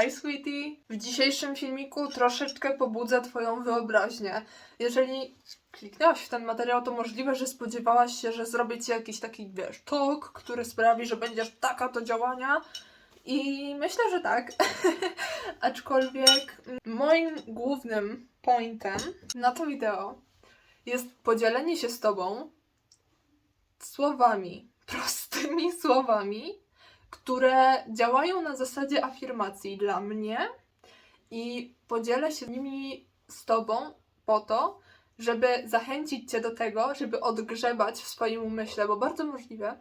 Hi sweetie! W dzisiejszym filmiku troszeczkę pobudzę Twoją wyobraźnię. Jeżeli kliknęłaś w ten materiał, to możliwe, że spodziewałaś się, że zrobię Ci jakiś taki, wiesz, talk, który sprawi, że będziesz taka do działania. I myślę, że tak. Aczkolwiek moim głównym pointem na to wideo jest podzielenie się z Tobą słowami, prostymi słowami, które działają na zasadzie afirmacji dla mnie i podzielę się nimi z Tobą po to, żeby zachęcić Cię do tego, żeby odgrzebać w swoim umyśle, bo bardzo możliwe,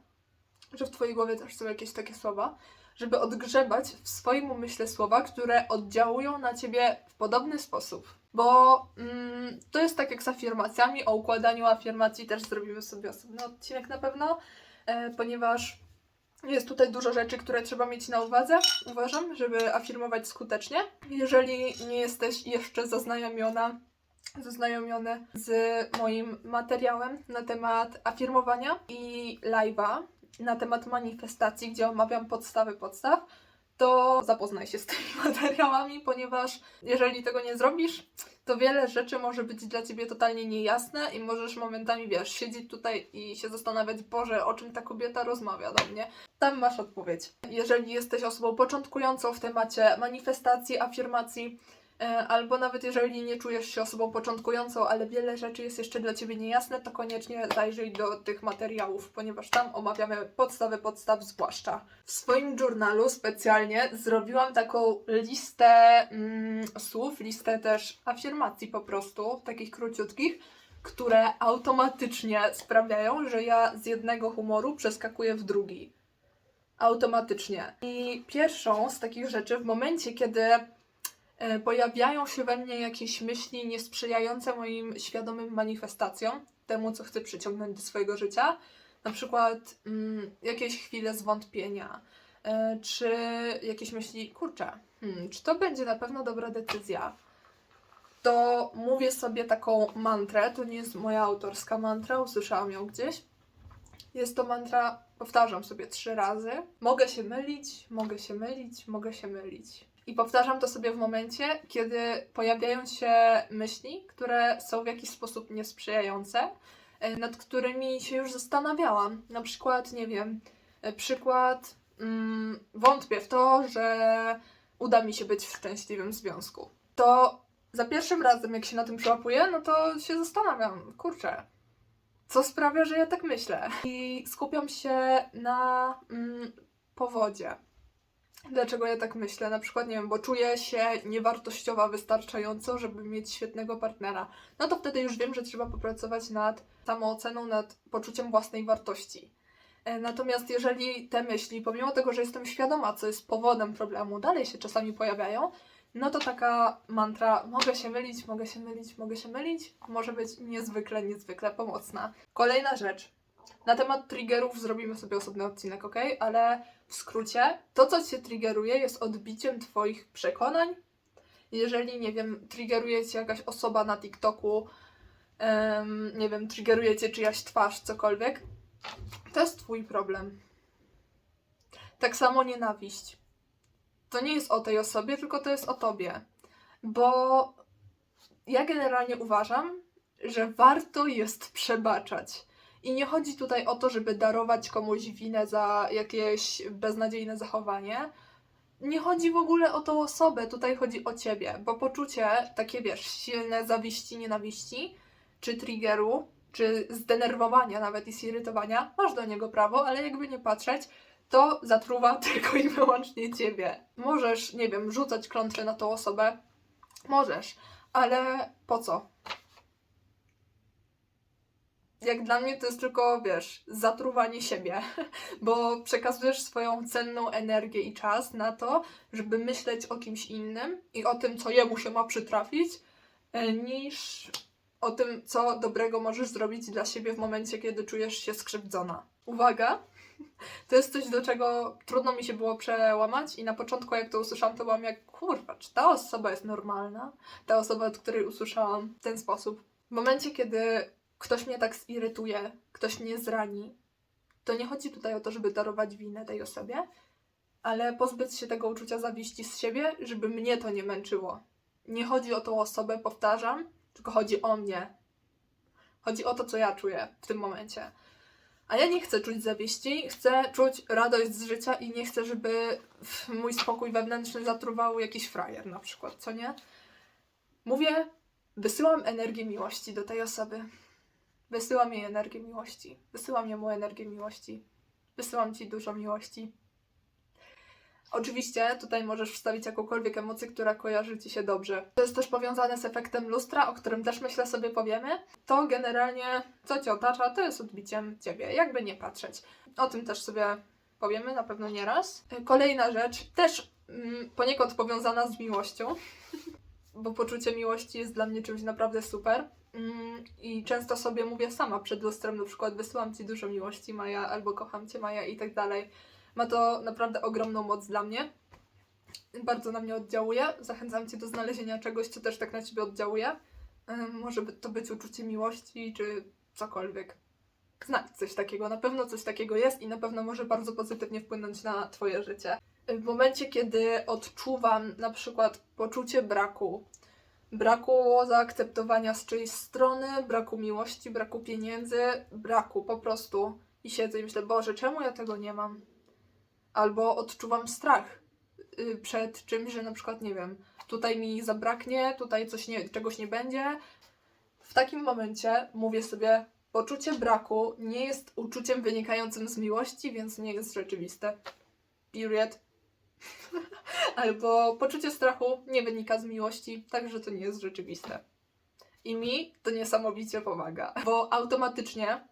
że w Twojej głowie też są jakieś takie słowa, żeby odgrzebać w swoim umyśle słowa, które oddziałują na Ciebie w podobny sposób. Bo mm, to jest tak jak z afirmacjami, o układaniu afirmacji też zrobimy sobie osobny odcinek na pewno, e, ponieważ jest tutaj dużo rzeczy, które trzeba mieć na uwadze, uważam, żeby afirmować skutecznie. Jeżeli nie jesteś jeszcze zaznajomiona, zaznajomiony z moim materiałem na temat afirmowania i live'a, na temat manifestacji, gdzie omawiam podstawy podstaw, to zapoznaj się z tymi materiałami, ponieważ jeżeli tego nie zrobisz, to wiele rzeczy może być dla ciebie totalnie niejasne i możesz momentami, wiesz, siedzieć tutaj i się zastanawiać, Boże, o czym ta kobieta rozmawia do mnie. Tam masz odpowiedź. Jeżeli jesteś osobą początkującą w temacie manifestacji, afirmacji, albo nawet jeżeli nie czujesz się osobą początkującą, ale wiele rzeczy jest jeszcze dla Ciebie niejasne, to koniecznie zajrzyj do tych materiałów, ponieważ tam omawiamy podstawy podstaw zwłaszcza. W swoim journalu specjalnie zrobiłam taką listę mm, słów, listę też afirmacji po prostu, takich króciutkich, które automatycznie sprawiają, że ja z jednego humoru przeskakuję w drugi automatycznie. I pierwszą z takich rzeczy, w momencie, kiedy e, pojawiają się we mnie jakieś myśli niesprzyjające moim świadomym manifestacjom, temu, co chcę przyciągnąć do swojego życia, na przykład mm, jakieś chwile zwątpienia, e, czy jakieś myśli, kurczę, hmm, czy to będzie na pewno dobra decyzja, to mówię sobie taką mantrę, to nie jest moja autorska mantra, usłyszałam ją gdzieś, jest to mantra, powtarzam sobie trzy razy. Mogę się mylić, mogę się mylić, mogę się mylić. I powtarzam to sobie w momencie, kiedy pojawiają się myśli, które są w jakiś sposób niesprzyjające, e, nad którymi się już zastanawiałam. Na przykład, nie wiem, e, przykład, mm, wątpię w to, że uda mi się być w szczęśliwym związku. To za pierwszym razem, jak się na tym przełapuję, no to się zastanawiam, kurczę, co sprawia, że ja tak myślę. I skupiam się na mm, powodzie. Dlaczego ja tak myślę? Na przykład, nie wiem, bo czuję się niewartościowa wystarczająco, żeby mieć świetnego partnera. No to wtedy już wiem, że trzeba popracować nad samooceną, nad poczuciem własnej wartości. E, Natomiast jeżeli te myśli, pomimo tego, że jestem świadoma, co jest powodem problemu, dalej się czasami pojawiają, no to taka mantra, mogę się mylić, mogę się mylić, mogę się mylić, może być niezwykle, niezwykle pomocna. Kolejna rzecz. Na temat triggerów zrobimy sobie osobny odcinek, ok? Ale w skrócie, to co Cię triggeruje jest odbiciem Twoich przekonań. Jeżeli, nie wiem, triggeruje Cię jakaś osoba na TikToku, em, nie wiem, triggeruje Cię czyjaś twarz, cokolwiek, to jest Twój problem. Tak samo nienawiść to nie jest o tej osobie, tylko to jest o tobie. Bo ja generalnie uważam, że warto jest przebaczać. I nie chodzi tutaj o to, żeby darować komuś winę za jakieś beznadziejne zachowanie. Nie chodzi w ogóle o tą osobę, tutaj chodzi o ciebie, bo poczucie takie, wiesz, silne zawiści, nienawiści, czy triggeru, czy zdenerwowania nawet i zirytowania, masz do niego prawo, ale jakby nie patrzeć, to zatruwa tylko i wyłącznie ciebie. Możesz, nie wiem, rzucać klątwę na tą osobę. Możesz, ale po co? Jak dla mnie to jest tylko, wiesz, zatruwanie siebie, bo przekazujesz swoją cenną energię i czas na to, żeby myśleć o kimś innym i o tym, co jemu się ma przytrafić, e, niż o tym, co dobrego możesz zrobić dla siebie w momencie, kiedy czujesz się skrzywdzona. Uwaga! To jest coś, do czego trudno mi się było przełamać i na początku jak to usłyszałam, to byłam jak, kurwa, czy ta osoba jest normalna? Ta osoba, od której usłyszałam w ten sposób. W momencie, kiedy ktoś mnie tak zirytuje, ktoś mnie zrani, to nie chodzi tutaj o to, żeby darować winę tej osobie, ale pozbyć się tego uczucia zawiści z siebie, żeby mnie to nie męczyło. Nie chodzi o tą osobę, powtarzam, tylko chodzi o mnie. Chodzi o to, co ja czuję w tym momencie. A ja nie chcę czuć zawiści, chcę czuć radość z życia i nie chcę, żeby mój spokój wewnętrzny zatruwał jakiś frajer na przykład, co nie? Mówię, wysyłam energię miłości do tej osoby. Wysyłam jej energię miłości. Wysyłam jemu energię miłości. Wysyłam ci dużo miłości. Oczywiście tutaj możesz wstawić jakąkolwiek emocję, która kojarzy ci się dobrze. To jest też powiązane z efektem lustra, o którym też myślę sobie powiemy. To generalnie, co cię otacza, to jest odbiciem ciebie, jakby nie patrzeć. O tym też sobie powiemy na pewno nieraz. Kolejna rzecz, też mm, poniekąd powiązana z miłością, bo poczucie miłości jest dla mnie czymś naprawdę super. Mm, I często sobie mówię sama przed lustrem, na przykład wysyłam ci dużo miłości, Maja, albo kocham cię, Maja, i tak dalej. Ma to naprawdę ogromną moc dla mnie. Bardzo na mnie oddziałuje. Zachęcam cię do znalezienia czegoś, co też tak na ciebie oddziałuje. Może to być uczucie miłości, czy cokolwiek. Znać coś takiego. Na pewno coś takiego jest i na pewno może bardzo pozytywnie wpłynąć na twoje życie. W momencie, kiedy odczuwam na przykład poczucie braku, braku zaakceptowania z czyjejś strony, braku miłości, braku pieniędzy, braku po prostu i siedzę i myślę, Boże, czemu ja tego nie mam? Albo odczuwam strach y, przed czymś, że na przykład, nie wiem, tutaj mi zabraknie, tutaj coś nie, czegoś nie będzie. W takim momencie mówię sobie, poczucie braku nie jest uczuciem wynikającym z miłości, więc nie jest rzeczywiste. Period. Albo poczucie strachu nie wynika z miłości, także to nie jest rzeczywiste. I mi to niesamowicie pomaga, bo automatycznie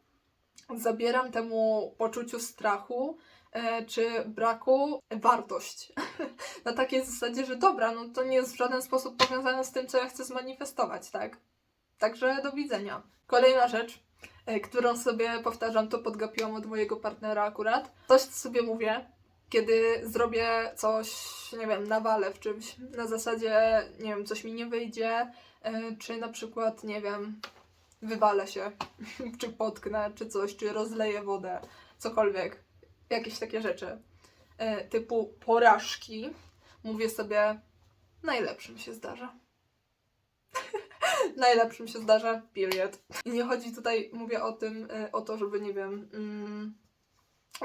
zabieram temu poczuciu strachu e, czy braku wartość. Na takiej zasadzie, że dobra, no to nie jest w żaden sposób powiązane z tym, co ja chcę zmanifestować, tak? Także do widzenia. Kolejna rzecz, e, którą sobie powtarzam, to podgapiłam od mojego partnera akurat. Coś co sobie mówię, kiedy zrobię coś, nie wiem, nawalę w czymś, na zasadzie, nie wiem, coś mi nie wyjdzie, e, czy na przykład, nie wiem, wywalę się, czy potknę, czy coś, czy rozleję wodę, cokolwiek, jakieś takie rzeczy, e, typu porażki, mówię sobie, najlepszym się zdarza. najlepszym się zdarza, period. I nie chodzi tutaj, mówię o tym, e, o to, żeby, nie wiem, mm,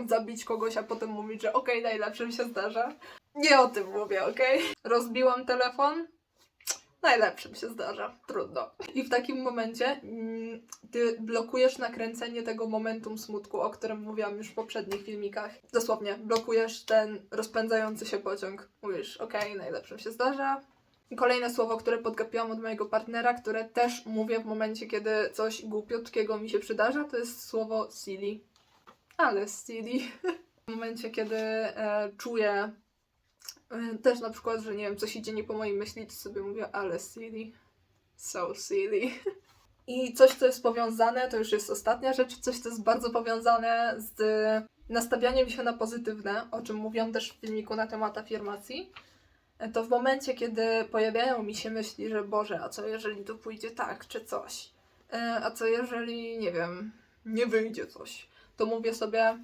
zabić kogoś, a potem mówić, że okej, najlepszym się zdarza. Nie o tym mówię, okej? Rozbiłam telefon, najlepszym się zdarza. Trudno. I w takim momencie mm, ty blokujesz nakręcenie tego momentum smutku, o którym mówiłam już w poprzednich filmikach. Dosłownie, blokujesz ten rozpędzający się pociąg. Mówisz, okej, najlepszym się zdarza. Kolejne słowo, które podgapiłam od mojego partnera, które też mówię w momencie, kiedy coś głupiutkiego mi się przydarza, to jest słowo silly. Ale silly. W momencie, kiedy e, czuję e, też na przykład, że nie wiem, coś idzie nie po mojej myśli, to sobie mówię, ale silly. So silly. I coś, co jest powiązane, to już jest ostatnia rzecz, coś, co jest bardzo powiązane z nastawianiem się na pozytywne, o czym mówiłam też w filmiku na temat afirmacji, to w momencie, kiedy pojawiają mi się myśli, że Boże, a co jeżeli to pójdzie tak, czy coś, E, a co jeżeli, nie wiem, nie wyjdzie coś, to mówię sobie,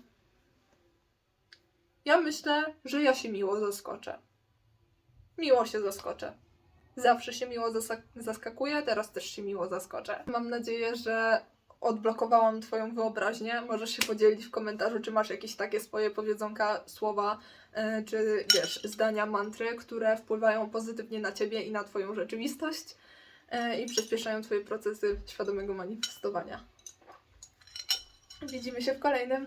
ja myślę, że ja się miło zaskoczę. Miło się zaskoczę. Zawsze się miło zaskakuję, teraz też się miło zaskoczę. Mam nadzieję, że odblokowałam Twoją wyobraźnię. Możesz się podzielić w komentarzu, czy masz jakieś takie swoje powiedzonka, słowa, e, czy wiesz, zdania, mantry, które wpływają pozytywnie na Ciebie i na Twoją rzeczywistość e, i przyspieszają Twoje procesy świadomego manifestowania. Widzimy się w kolejnym.